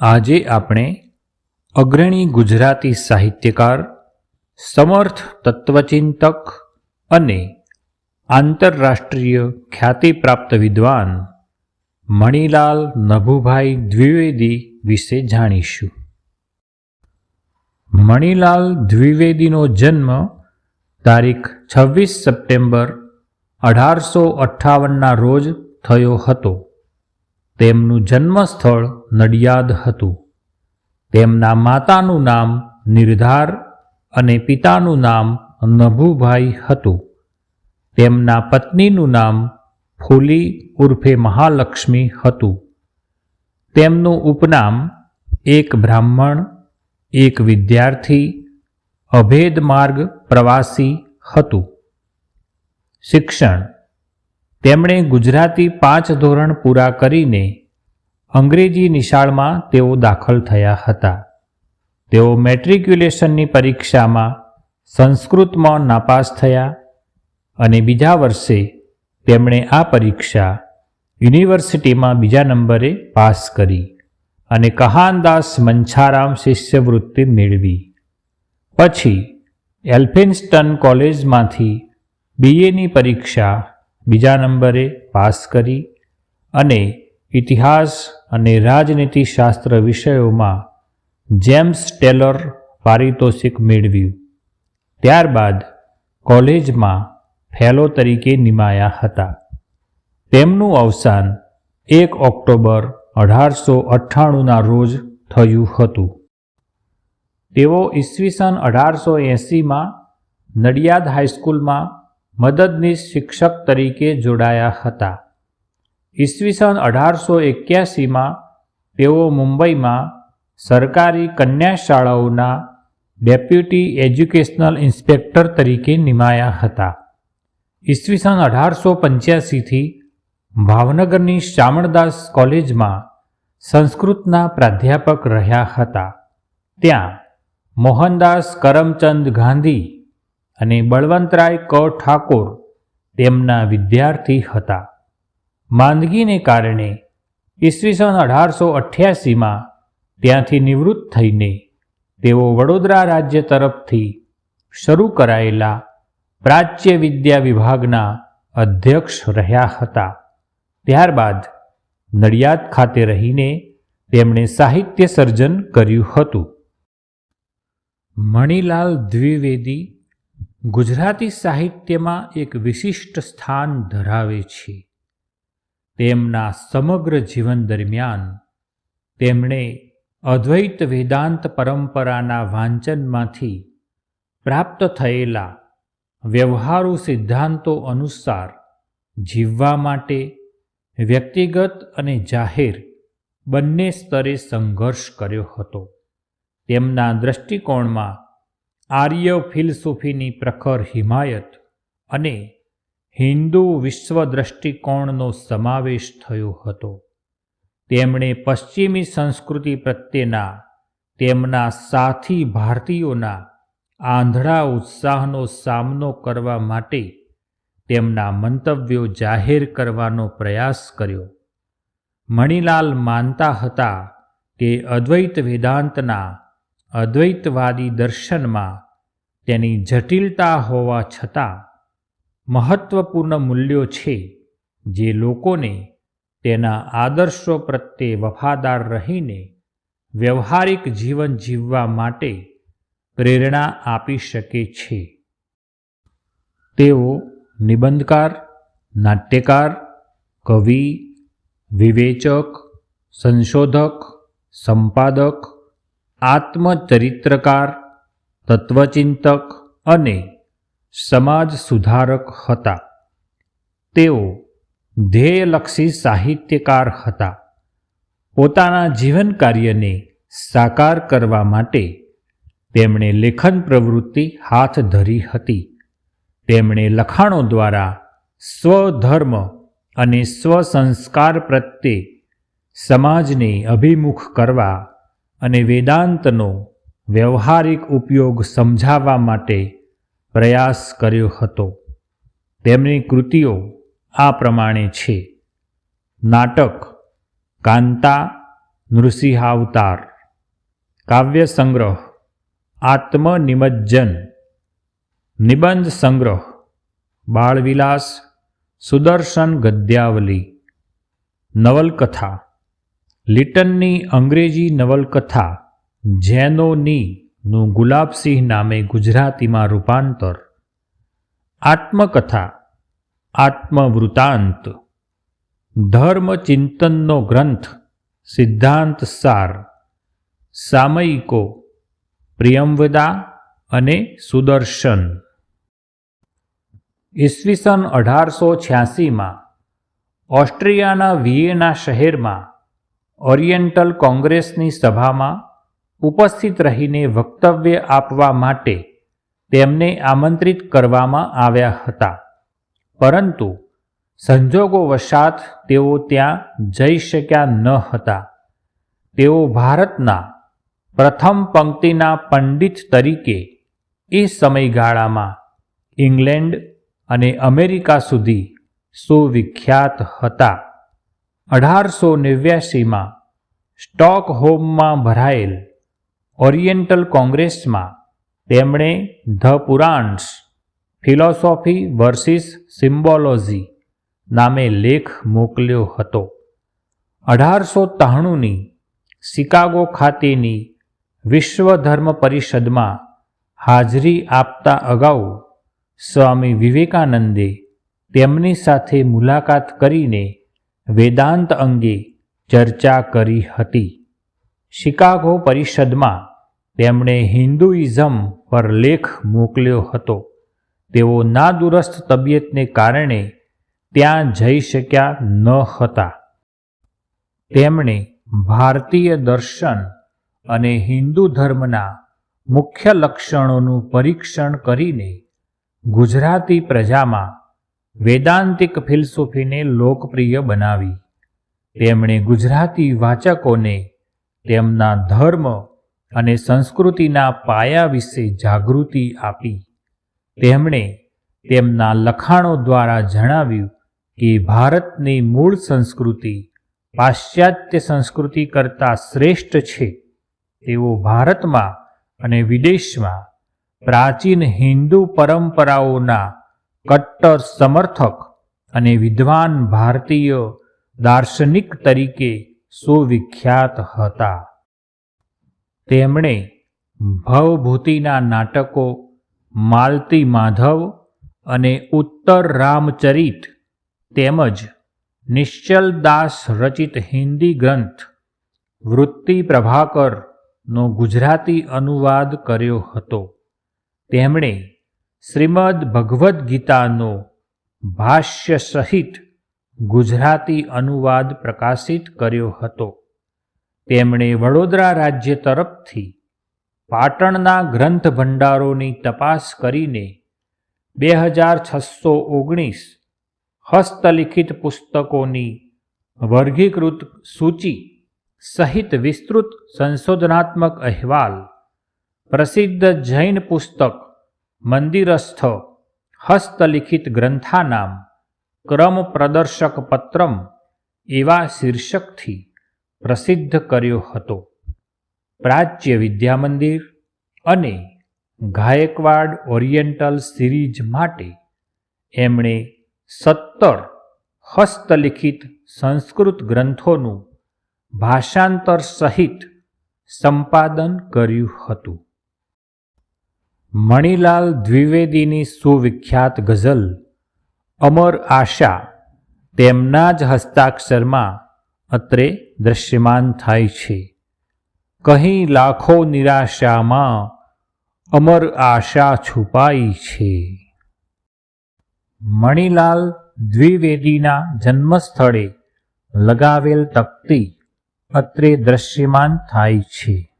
આજે આપણે અગ્રણી ગુજરાતી સાહિત્યકાર, સમર્થ તત્વચિંતક અને આંતરરાષ્ટ્રીય ખ્યાતિપ્રાપ્ત વિદ્વાન મણિલાલ નભુભાઈ દ્વિવેદી વિશે જાણીશું. મણિલાલ દ્વિવેદીનો જન્મ તારીખ છવ્વીસ સપ્ટેમ્બર અઢારસો અઠ્ઠાવનના રોજ થયો હતો. તેમનું જન્મસ્થળ નડિયાદ હતું. તેમના માતાનું નામ નિર્ધાર અને પિતાનું નામ નભુભાઈ હતું. તેમના પત્નીનું નામ ફૂલી ઉર્ફે મહાલક્ષ્મી હતું. તેમનું ઉપનામ એક બ્રાહ્મણ, એક વિદ્યાર્થી, અભેદ માર્ગ પ્રવાસી હતું. શિક્ષણ તેમણે ગુજરાતી પાંચ ધોરણ પૂરા કરીને અંગ્રેજી નિશાળમાં તેઓ દાખલ થયા હતા. તેઓ મેટ્રિક્યુલેશનની પરીક્ષામાં સંસ્કૃતમાં નાપાસ થયા અને બીજા વર્ષે તેમણે આ પરીક્ષા યુનિવર્સિટીમાં બીજા નંબરે પાસ કરી અને કહાનદાસ મંછારામ શિષ્યવૃત્તિ મેળવી. પછી એલ્ફિન્સ્ટન કોલેજમાંથી બીએની પરીક્ષા બીજા નંબરે પાસ કરી અને ઇતિહાસ અને રાજનીતિશાસ્ત્ર વિષયોમાં જેમ્સ ટેલર પારિતોષિક મેળવ્યું. ત્યારબાદ કોલેજમાં ફેલો તરીકે નિમાયા હતા. તેમનું અવસાન એક ઓક્ટોબર અઢારસો અઠ્ઠાણુંના રોજ થયું હતું. તેઓ ઈસવીસન અઢારસો એંસીમાં નડિયાદ હાઈસ્કૂલમાં મદદનીશ શિક્ષક તરીકે જોડાયા હતા. ઈસવીસન અઢારસો એક્યાસીમાં તેઓ મુંબઈમાં સરકારી કન્યા શાળાઓના ડેપ્યુટી એજ્યુકેશનલ ઇન્સ્પેક્ટર તરીકે નિમાયા હતા. ઈસવીસન અઢારસો પંચ્યાસીથી ભાવનગરની શામણદાસ કોલેજમાં સંસ્કૃતના પ્રાધ્યાપક રહ્યા હતા. ત્યાં મોહનદાસ કરમચંદ ગાંધી અને બળવંતરાય ક ઠાકોર તેમના વિદ્યાર્થી હતા. માંદગીને કારણે ઈસવીસન અઢારસો અઠ્યાસીમાં ત્યાંથી નિવૃત્ત થઈને તેઓ વડોદરા રાજ્ય તરફથી શરૂ કરાયેલા પ્રાચ્ય વિદ્યા વિભાગના અધ્યક્ષ રહ્યા હતા. ત્યારબાદ નડિયાદ ખાતે રહીને તેમણે સાહિત્ય સર્જન કર્યું હતું. મણિલાલ દ્વિવેદી ગુજરાતી સાહિત્યમાં એક વિશિષ્ટ સ્થાન ધરાવે છે. તેમના સમગ્ર જીવન દરમિયાન તેમણે અદ્વૈત વેદાંત પરંપરાના વાંચનમાંથી પ્રાપ્ત થયેલા વ્યવહારુ સિદ્ધાંતો અનુસાર જીવવા માટે વ્યક્તિગત અને જાહેર બંને સ્તરે સંઘર્ષ કર્યો હતો. તેમના દૃષ્ટિકોણમાં આર્ય ફિલસૂફીની પ્રખર હિમાયત અને હિન્દુ વિશ્વ દૃષ્ટિકોણનો સમાવેશ થયો હતો. તેમણે પશ્ચિમી સંસ્કૃતિ પ્રત્યેના તેમના સાથી ભારતીયોના આંધળા ઉત્સાહનો સામનો કરવા માટે તેમના મંતવ્યો જાહેર કરવાનો પ્રયાસ કર્યો. મણિલાલ માનતા હતા કે અદ્વૈત વેદાંતના અદ્વૈતવાદી દર્શનમાં તેની જટિલતા હોવા છતાં મહત્વપૂર્ણ મૂલ્યો છે જે લોકોને તેના આદર્શો પ્રત્યે વફાદાર રહીને વ્યવહારિક જીવન જીવવા માટે પ્રેરણા આપી શકે છે. તેઓ નિબંધકાર, નાટ્યકાર, કવિ, વિવેચક, સંશોધક, સંપાદક આત્મચરિત્રકાર, તત્વચિંતક અને સમાજ સુધારક હતા. તેઓ ધ્યેયલક્ષી સાહિત્યકાર હતા. પોતાના જીવન કાર્યને સાકાર કરવા માટે તેમણે લેખન પ્રવૃત્તિ હાથ ધરી હતી. તેમણે લખાણો દ્વારા સ્વધર્મ અને સ્વસંસ્કાર પ્રત્યે સમાજને અભિમુખ કરવા અને વેદાંતનો વ્યવહારિક ઉપયોગ સમજાવવા માટે પ્રયાસ કર્યો હતો. તેમની કૃતિઓ આ પ્રમાણે છે. નાટક, કાંતા, નૃસિંહાવતાર, કાવ્ય સંગ્રહ, આત્મનિમજ્જન, નિબંધ સંગ્રહ, બાળવિલાસ, સુદર્શન ગદ્યાવલી, નવલકથા લિટનની અંગ્રેજી નવલકથા જેનોની નું ગુલાબસિંહ નામે ગુજરાતીમાં રૂપાંતર. આત્મકથા, આત્મવૃતાંત. ધર્મચિંતનનો ગ્રંથ, સિદ્ધાંત સાર. સામયિકો, પ્રિયમવદા અને સુદર્શન. ઈસવીસન અઢારસો છ્યાસીમાં ઓસ્ટ્રિયાના વિયેના શહેરમાં ઓરિએન્ટલ કોંગ્રેસની સભામાં ઉપસ્થિત રહીને વક્તવ્ય આપવા માટે તેમને આમંત્રિત કરવામાં આવ્યા હતા. પરંતુ સંજોગો વશાત તેઓ ત્યાં જઈ શક્યા ન હતા. તેઓ ભારતના પ્રથમ પંક્તિના પંડિત તરીકે એ સમયગાળામાં ઇંગ્લેન્ડ અને અમેરિકા સુધી સુવિખ્યાત હતા. અઢારસો નેવ્યાસીમાં સ્ટોકહોમમાં ભરાયેલ ઓરિએન્ટલ કોંગ્રેસમાં તેમણે the Puranas philosophy versus symbology નામે લેખ મોકલ્યો હતો. અઢારસો ત્રાણુંની શિકાગો ખાતેની વિશ્વ ધર્મ પરિષદમાં હાજરી આપતા અગાઉ સ્વામી વિવેકાનંદે તેમની સાથે મુલાકાત કરીને વેદાંત અંગે ચર્ચા કરી હતી. શિકાગો પરિષદમાં તેમણે હિન્દુઇઝમ પર લેખ મોકલ્યો હતો. તેઓ નાદુરસ્ત તબિયતને કારણે ત્યાં જઈ શક્યા ન હતા. તેમણે ભારતીય દર્શન અને હિન્દુ ધર્મના મુખ્ય લક્ષણોનું પરીક્ષણ કરીને ગુજરાતી પ્રજામાં વેદાંતિક ફિલસૂફીને લોકપ્રિય બનાવી. તેમણે ગુજરાતી વાચકોને તેમના ધર્મ અને સંસ્કૃતિના પાયા વિશે જાગૃતિ આપી. તેમણે તેમના લખાણો દ્વારા જણાવ્યું કે ભારતની મૂળ સંસ્કૃતિ પાશ્ચાત્ય સંસ્કૃતિ કરતાં શ્રેષ્ઠ છે. તેઓ ભારતમાં અને વિદેશમાં પ્રાચીન હિન્દુ પરંપરાઓના કટ્ટર સમર્થક અને વિદ્વાન ભારતીય દાર્શનિક તરીકે સુવિખ્યાત હતા. તેમણે ભવભૂતિના નાટકો, માલતી માધવ અને ઉત્તર રામચરિત તેમજ નિશ્ચલ દાસ રચિત હિન્દી ગ્રંથ વૃત્તિ પ્રભાકરનો ગુજરાતી અનુવાદ કર્યો હતો. તેમણે શ્રીમદ ભગવદ્ ગીતાનો ભાષ્ય સહિત ગુજરાતી અનુવાદ પ્રકાશિત કર્યો હતો. તેમણે વડોદરા રાજ્ય તરફથી પાટણના ગ્રંથ ભંડારોની તપાસ કરીને બે હજાર છસો ઓગણીસ હસ્તલિખિત પુસ્તકોની વર્ગીકૃત સૂચિ સહિત વિસ્તૃત સંશોધનાત્મક અહેવાલ પ્રસિદ્ધ જૈન પુસ્તક મંદિરસ્થ, હસ્તલિખિત ગ્રંથાનામ ક્રમ પ્રદર્શક પત્રમ એવા શીર્ષકથી પ્રસિદ્ધ કર્યો હતો. પ્રાચ્ય વિદ્યા મંદિર અને ગાયકવાડ ઓરિએન્ટલ સિરીઝ માટે એમણે સત્તર હસ્તલિખિત સંસ્કૃત ગ્રંથોનું ભાષાંતર સહિત સંપાદન કર્યું હતું. મણિલાલ દ્વિવેદીની સુવિખ્યાત ગઝલ, અમર આશા, તેમના જ હસ્તાક્ષરમાં અત્રે દ્રશ્યમાન થાય છે. કહી લાખો નિરાશામાં અમર આશા છુપાઈ છે. મણિલાલ દ્વિવેદીના જન્મસ્થળે લગાવેલ તકતી અત્રે દ્રશ્યમાન થાય છે.